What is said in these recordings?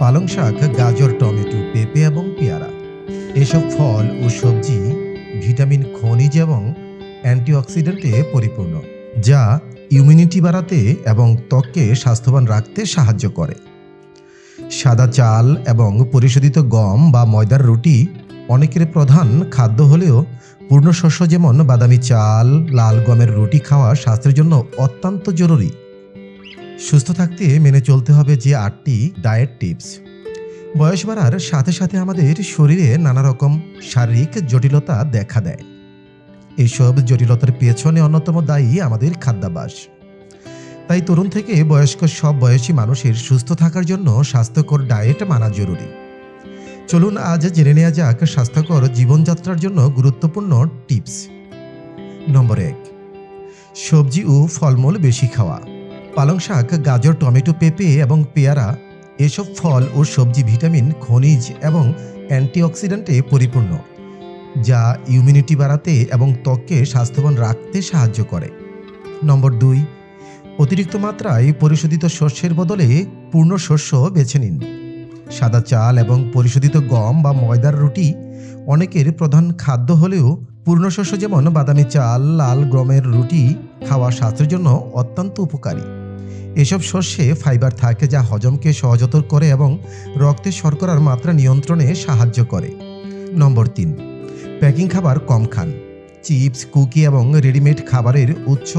পালং শাক, গাজর, টমেটো, পেঁপে এবং পেয়ারা। এসব ফল ও সবজি ভিটামিন, খনিজ এবং অ্যান্টিঅক্সিডেন্টে পরিপূর্ণ, যা ইমিউনিটি বাড়াতে এবং ত্বককে স্বাস্থ্যবান রাখতে সাহায্য করে। সাদা চাল এবং পরিশোধিত গম বা ময়দার রুটি অনেকের প্রধান খাদ্য হলেও পূর্ণ শস্য যেমন বাদামি চাল, লাল গমের রুটি খাওয়া স্বাস্থ্যের জন্য অত্যন্ত জরুরি। সুস্থ থাকতে মেনে চলতে হবে যে আটটি ডায়েট টিপস বয়স বাড়ার সাথে সাথে আমাদের শরীরে নানা রকম শারীরিক জটিলতা দেখা দেয়। এসব জটিলতার পেছনে অন্যতম দায়ী আমাদের খাদ্যাভ্যাস। তাই তরুণ থেকে বয়স্ক সব বয়সী মানুষের সুস্থ থাকার জন্য স্বাস্থ্যকর ডায়েট মানা জরুরি। চলুন আজ জেনে নেওয়া যাক স্বাস্থ্যকর জীবনযাত্রার জন্য গুরুত্বপূর্ণ টিপস নম্বর এক, সবজি ও ফলমূল বেশি খাওয়া। পালং শাক, গাজর, টমেটো, পেঁপে এবং পেয়ারা এসব ফল ও সবজি, ভিটামিন, খনিজ এবং অ্যান্টিঅক্সিডেন্টে পরিপূর্ণ, যা ইমিউনিটি বাড়াতে এবং ত্বককে স্বাস্থ্যবান রাখতে সাহায্য করে। নম্বর দুই, অতিরিক্ত মাত্রায় পরিশোধিত শস্যের বদলে পূর্ণ শস্য বেছে নিন। সাদা চাল এবং পরিশোধিত গম বা ময়দার রুটি অনেকের প্রধান খাদ্য হলেও পূর্ণশস্য যেমন বাদামি চাল, লাল গমের রুটি খাওয়া স্বাস্থ্যের জন্য অত্যন্ত উপকারী। এসব শস্যে ফাইবার থাকে যা হজমকে সহজতর করে এবং রক্তে শর্করার মাত্রা নিয়ন্ত্রণে সাহায্য করে। নম্বর তিন, প্যাকিং খাবার কম খান। চিপস, কুকি এবং রেডিমেড খাবারের উচ্চ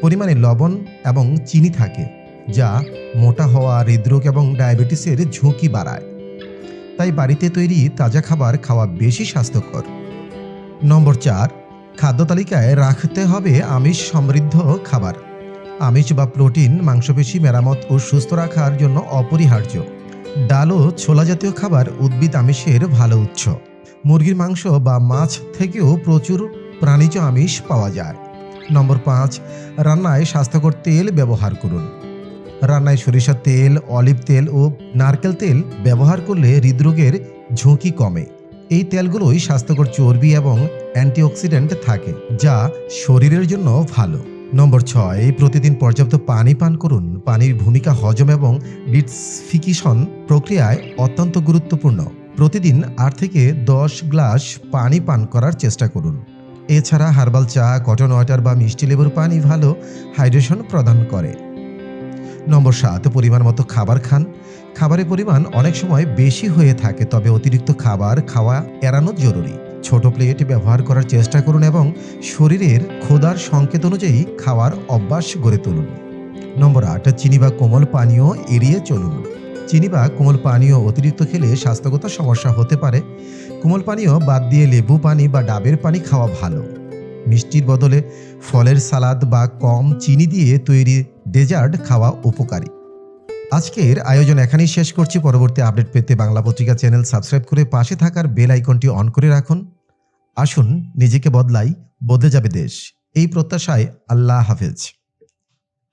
পরিমাণে লবণ এবং চিনি থাকে, যা মোটা হওয়া, হৃদরোগ এবং ডায়াবেটিসের ঝুঁকি বাড়ায়। তাই বাড়িতে তৈরি তাজা খাবার খাওয়া বেশি স্বাস্থ্যকর। নম্বর চার, খাদ্য তালিকায় রাখতে হবে আমিষ সমৃদ্ধ খাবার। আমিষ বা প্রোটিন মাংসপেশি মেরামত ও সুস্থ রাখার জন্য অপরিহার্য। ডাল ও ছোলা জাতীয় খাবার উদ্ভিদ আমিষের ভালো উৎস। মুরগির মাংস বা মাছ থেকেও প্রচুর প্রাণীজ আমিষ পাওয়া যায়। নম্বর পাঁচ, রান্নায় স্বাস্থ্যকর তেল ব্যবহার করুন। রান্নায় সরিষার তেল, অলিভ তেল ও নারকেল তেল ব্যবহার করলে হৃদরোগের ঝুঁকি কমে। এই তেলগুলোই স্বাস্থ্যকর চর্বি এবং অ্যান্টিঅক্সিডেন্ট থাকে, যা শরীরের জন্য ভালো। নম্বর ছয়, প্রতিদিন পর্যাপ্ত পানি পান করুন। পানির ভূমিকা হজম এবং ডিটসফিকেশন প্রক্রিয়ায় অত্যন্ত গুরুত্বপূর্ণ। প্রতিদিন আট থেকে দশ গ্লাস পানি পান করার চেষ্টা করুন। এছাড়া হার্বাল চা, কটন ওয়াটার বা মিষ্টি লেবুর পানি ভালো হাইড্রেশন প্রদান করে। নম্বর সাত, পরিমাণ মতো খাবার খান। খাবারের পরিমাণ অনেক সময় বেশি হয়ে থাকে, তবে অতিরিক্ত খাবার খাওয়া এড়ানো জরুরি। ছোট প্লেট ব্যবহার করার চেষ্টা করুন এবং শরীরের ক্ষুধার সংকেত অনুযায়ী খাওয়ার অভ্যাস গড়ে তুলুন। নম্বর আট, চিনি বা কোমল পানীয় এড়িয়ে চলুন। চিনি বা কোমল পানীয় অতিরিক্ত খেলে স্বাস্থ্যগত সমস্যা হতে পারে। কোমল পানীয় বাদ দিয়ে লেবু পানি বা ডাবের পানি খাওয়া ভালো। মিষ্টির বদলে ফলের সালাদ বা কম চিনি দিয়ে তৈরি ডেজার্ট খাওয়া উপকারী। আজকের আয়োজন এখানেই শেষ করছি। পরবর্তী আপডেট পেতে বাংলা পত্রিকা চ্যানেল সাবস্ক্রাইব করে পাশে থাকার বেল আইকনটি অন করে রাখুন। আসুন নিজেকে বদলাই বদলে যাবে দেশ। এই প্রত্যাশায় আল্লাহ হাফেজ।